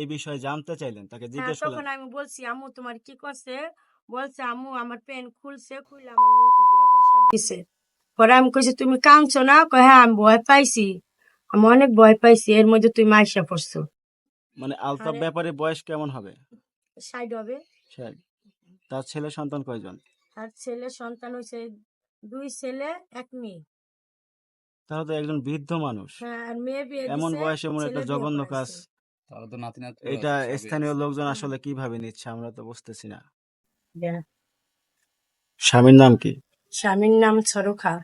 এই বিষয়ে জানতে চাইলেন তাকে হ্যাঁ জিজ্ঞেস তখন করলেন আমি বলছি আম্মু তোমার কি করছে? বলছে আম্মু আমার পেন খুলছে খুলে আমার মুখে দিয়ে ঘষা দিছে। পরে আমি কইছি তুমি কাঁদছো না? কয় হ্যাঁ আমি ভয় পাইছি। আমি অনেক ভয় পাইছি এর মধ্যে তুমি মাইসা পড়ছো। মানে আলতাফ ব্যাপারে বয়স কেমন হবে? সাইড হবে। ষাট। তার ছেলে সন্তান কয়জন? আর ছেলে সন্তান হয়েছে দুই ছেলে এক মেয়ে। তাহলে তো একজন বৃদ্ধ মানুষ। হ্যাঁ আর মেয়ে বিয়ে এমন বয়সে এমন একটা জঘন্য কাজ তাহলে তো নাতি নাতি এটা স্থানীয় লোকজন আসলে কীভাবে নিচ্ছে আমরা তো বুঝতেছি না। হ্যাঁ। স্বামীর নাম কি? স্বামীর নাম সরোখা।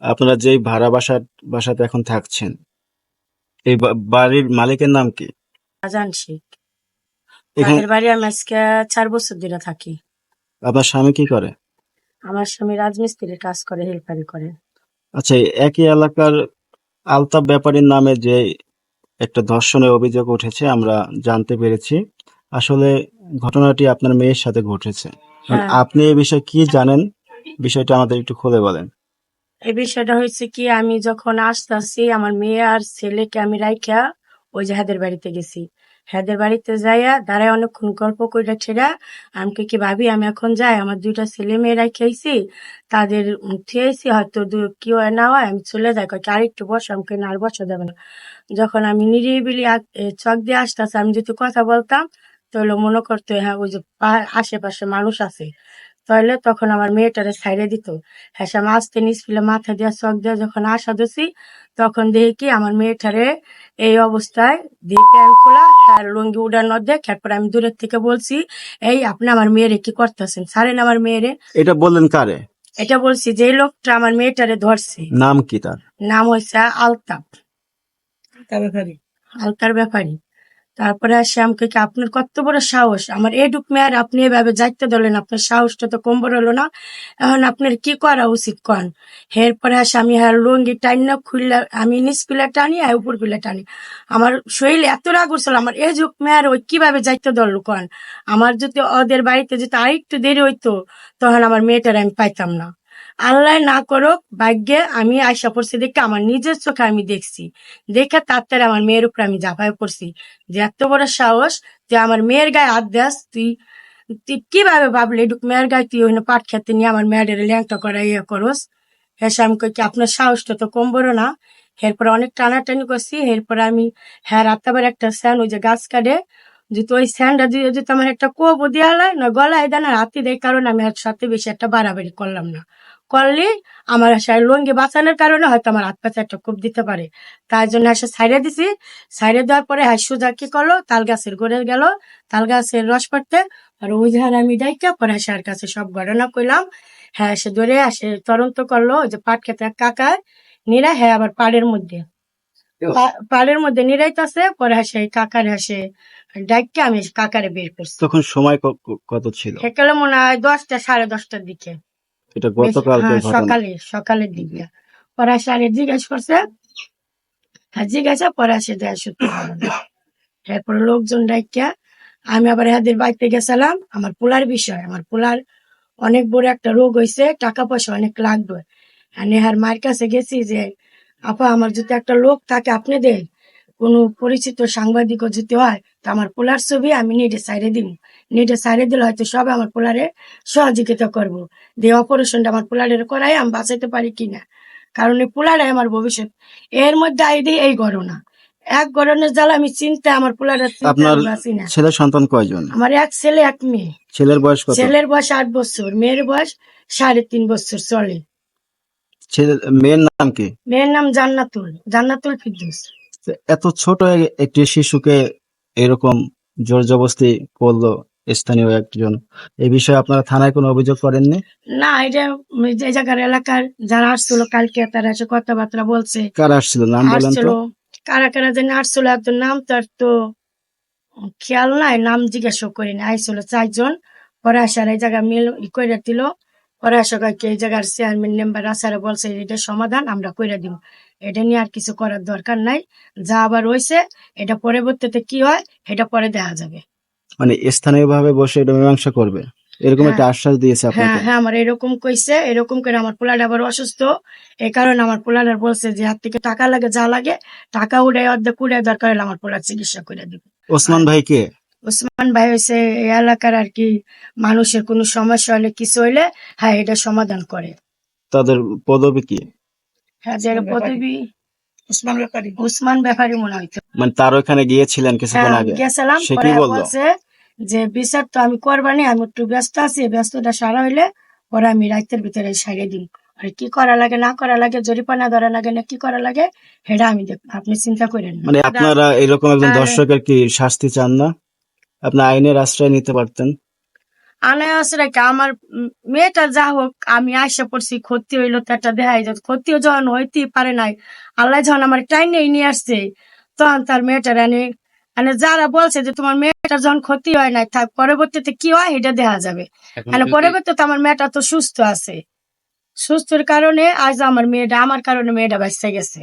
আপনারা যেই ভাড়া বাসা বাসাতে এখন থাকছেন এই বা- বাড়ির মালিকের নাম কি? আজান শেখ। এখানে তাদের বাড়ি আমি আজকে চার বছর ধরে থাকি। আপনার স্বামী কি করে? আমার স্বামী রাজমিস্ত্রির কাজ করে হেল্পারি করে। আচ্ছা এই একই এলাকার আলতাফ ব্যাপারীর নামে যে একটা ধর্ষণের অভিযোগ উঠেছে আমরা জানতে পেরেছি। আসলে ঘটনাটি আপনার মেয়ের সাথে ঘটেছে। হ্যাঁ। আপনি এই বিষয়ে কি জানেন? বিষয়টা আমাদের একটু খুলে বলেন। এই বিষয়টা হয়েছে কি আমি যখন আসতেছি আমার মেয়ে আর ছেলেকে আমি রাইখা ওই জাহাদের বাড়িতে গেছি। হাদের বাড়িতে যাইয়া দাঁড়ায় অনেকক্ষণ গল্প করে ছেড়া আমি কই কি ভাবি, আমি এখন যাই, আমার দুইটা ছেলে মেয়ে খেয়েছি তাদের খেয়েছি হয়তো কি হয় না হয়, আমি চলে যাই। কয়েক আরেকটু বসো, আমাকে না আর বসা যাবে না। যখন আমি নিরিবিলি চক দিয়ে আসতেছি, আমি যদি কথা বলতাম তাহলে মনে করতো হ্যাঁ ওই যে আশেপাশে মানুষ আছে। তাহলে তখন আমার মেয়েটারে ছাইড়ে দিত। হ্যাঁ মাছতে নিচ ফেলে মাথা দিয়া চক দিয়া যখন আসা দিছি তখন দেখি কি আমার মেয়েটারে এই অবস্থায় দিয়ে প্যান্ট খোলা আর লুঙ্গি উড়ানো দেখ এরপর আমি দূরের থেকে বলছি এই আপনি আমার মেয়েরে কি করতেছেন? ছাড়েন আমার মেয়েরে। এটা বললেন কারে? এটা বলছি যে লোকটা আমার মেয়েটারে ধরছে। নাম কি তার? নাম হয়েছে আলতাপ আলতার ব্যাপারী তারপরে আসে আমাকে কি, আপনার কত বড় সাহস? আমার এডুক মেয়ার, আপনি এভাবে যাইতে ধরলেন আপনার সাহসটা তো কম বড় হলো না। এখন আপনার কি করা উচিত কন? এরপরে আসে আমি হ্যাঁ লুঙ্গি টাইনা খুললে, আমি নিচ পিলা টানি আর উপর পিলা টানি। আমার শরীর এত রাগ উঠছিল, আমার এজুক মেয়ার ওই কীভাবে যাইতে ধরলো কন? আমার যদি ওদের বাড়িতে যদি আরেকটু দেরি হইতো, তখন আমার মেয়েটার আমি পাইতাম না। আল্লাহ না করুক, ভাগ্যে আমি আশা পড়ছি দেখে আমার নিজের চোখে আমি দেখছি। দেখে তার আমার মেয়ের উপর আমি ঝাঁপায় পড়ছি। যে এত বড় সাহস তুই আমার মেয়ের গায়ে হাত দেস, তুই তুই কীভাবে ভাবলি, এটুক মেয়ের গায়ে তুই ওই পাট খেতে নিয়ে আমার মেয়েদের ল্যাংটা করে ইয়ে করস? এসে আমি কই আপনার সাহসটা তো কম বড় না। এরপরে অনেক টানাটানি করছি, এরপরে আমি হ্যাঁ রাত্তাবার একটা স্যান ওই যে গাছ কাটে, যদি ওই স্যানটা দিয়ে, যদি আমার একটা দেওয়া হয়, না গলায় দেয় না হাতি দেয়, কারণ আমি সাথে বেশি একটা বাড়াবাড়ি করলাম না। করলে আমার আশায় লুঙ্গি বাঁচানোর কারণে হয়তো আমার হাত পাশে একটা কোপ দিতে পারে। তার জন্য এসে সাইডে দিছি। সাইডে দেওয়ার পরে হ্যাঁ সুজা কি করল? তাল গাছের গোড়ে গেল। তাল গাছের রস পড়তে। আর ওই ধার আমি ডাইকা পরে হাসার কাছে সব ঘটনা কইলাম। হ্যাঁ সে ধরে আসে তদন্ত করল যে পাট খেতে কাকার নিরা হ্যাঁ আবার পাড়ের মধ্যে। পাড়ের মধ্যে নিরাইতাছে পরে হাসে কাকার হাসে ডাইকে আমি কাকারে বের করছি। তখন সময় কত ছিল? সেকালে মনে হয় দশটা সাড়ে দশটার দিকে। এটা গতকালকে হ্যাঁ, সকালে সকালের দিকে জিজ্ঞাসা করছে হ্যাঁ জিজ্ঞাসা পরে আসে দেয় সত্যি এরপরে লোকজন ডাইকা আমি আবার এদের বাড়িতে গেছিলাম আমার পোলার বিষয় আমার পোলার অনেক বড় একটা রোগ হয়েছে টাকা পয়সা অনেক লাগবে। আর নেহার মায়ের কাছে গেছি যে আপা আমার যদি একটা লোক থাকে আপনি দেন কোনো পরিচিত সাংবাদিকও যদি হয় তো আমার পোলার ছবি আমি নেটে সাইডে দিব। নেটে সাইডে দিলে হয়তো সব আমার পোলারে সহযোগিতা করব। দিয়ে অপারেশনটা আমার পোলারের করাই আমি বাঁচাতে পারি কিনা। কারণ এই পোলারে আমার ভবিষ্যৎ। এর মধ্যে আইডি এই গণনা এক গণনের জ্বালা আমি চিন্তা আমার পোলারের আপনার ছেলে সন্তান কয়জন? আমার এক ছেলে এক মেয়ে। ছেলের বয়স কত? ছেলের বয়স আট বছর মেয়ের বয়স সাড়ে তিন বছর চলে। ছেলে মেয়ের নাম কি? মেয়ের নাম জান্নাতুল জান্নাতুল ফিরদৌস। এত ছোট একটি শিশুকে এরকম জোর জবস্তি করল স্থানীয় একজন। এই বিষয়ে আপনারা থানায় কোনো অভিযোগ করেননি? না এটা যে জায়গার এলাকার যারা আসছিল কালকে তারা এসে কথাবার্তা বলছে। কারা আসছিল? নাম বলেন তো। কারা কারা যেন আসছিল এত নাম তার তো খেয়াল নাই নাম জিজ্ঞাসা করি না আইছিল চারজন পরে আসার এই জায়গা মিল করে দিল। পরে আসা কয়েকটি এই জায়গার চেয়ারম্যান মেম্বার আসারে বলছে এটা সমাধান আমরা করে দিব এটা নিয়ে আর কিছু করার দরকার নাই। যা আবার রয়েছে এটা পরবর্তীতে কি হয় এটা পরে দেখা যাবে। মানে স্থানীয় ভাবে বসে এটা মীমাংসা করবে। এরকম হ্যাঁ। একটা আশ্বাস দিয়েছে হ্যাঁ আপনাকে? হ্যাঁ আমার এরকম কইছে এরকম করে আমার পোলাটা আবার অসুস্থ। এই কারণে আমার পোলাটার বলছে যে হাত থেকে টাকা লাগে যা লাগে টাকা উড়ে অর্ধেক উড়ে দরকার হলে আমার পোলার চিকিৎসা করে দিবে। ওসমান ভাই কে? ওসমান ভাই হয়েছে এই এলাকার আর কি মানুষের কোনো সমস্যা হলে কিছু হইলে হ্যাঁ এটা সমাধান করে। তাদের পদবি কি? হ্যাঁ যে পদবী উসমান ব্যাপারী। উসমান ব্যাপারী মনে হইতো মানে তার ওখানে গিয়েছিলেন কিছুক্ষণ হ্যাঁ আগে? গেছিলাম সে কি বলল? যে বিচার তো আমি করবানি আমি একটু ব্যস্ত আছি ব্যস্ততা সারা হইলে পরে আমি রাতের ভিতরে সারিয়ে দিন আর কি করা লাগে না করা লাগে জরিপানা ধরা লাগে না কি করা লাগে সেটা আমি দেখ আপনি চিন্তা করেন মানে আপনারা এরকম একজন। দর্শকের কি শাস্তি চান না? আপনি আইনের আশ্রয় নিতে পারতেন? আনায় আসলে কি? আমার মেয়েটা যা হোক আমি পড়ছি ক্ষতি হইল তো একটা দেখাই ক্ষতিও যখন হইতেই পারে নাই আল্লাহ যখন আমার টাইনে নিয়ে আসছে তখন তার মেয়েটার আনে মানে যারা বলছে যে তোমার মেয়েটার যখন ক্ষতি হয় নাই তার পরবর্তীতে কি হয় এটা দেখা যাবে। মানে পরবর্তীতে আমার মেয়েটা তো সুস্থ আছে। সুস্থর কারণে আজ আমার মেয়েটা আমার কারণে মেয়েটা বাঁচতে গেছে।